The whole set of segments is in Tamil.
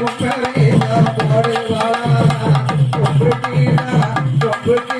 உப்படினா தொம்புடீரா தொம்புடீரா தொம்புடீரா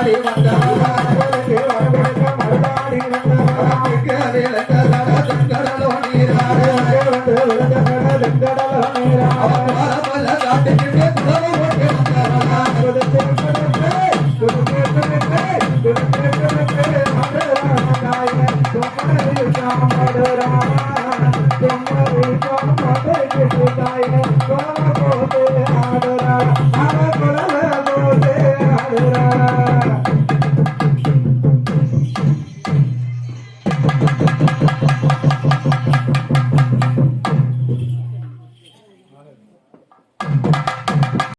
கையில Baju.